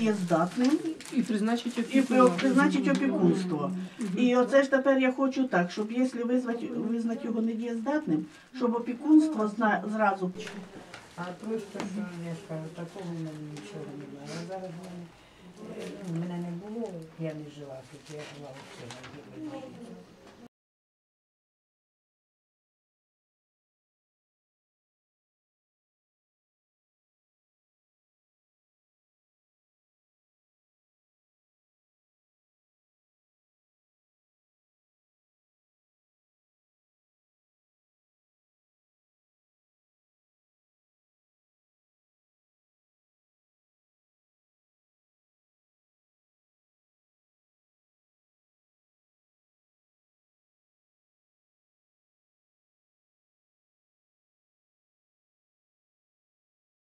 є здатним І призначить і призначить опікунство. І оце ж тепер я хочу так, щоб якщо визнати, визнати його недієздатним, щоб опікунство зна- зразу А просто, що я кажу, такого в мене нічого не А зараз е, ну, в мене, мене не було, я не жила тут, я жила в цьому.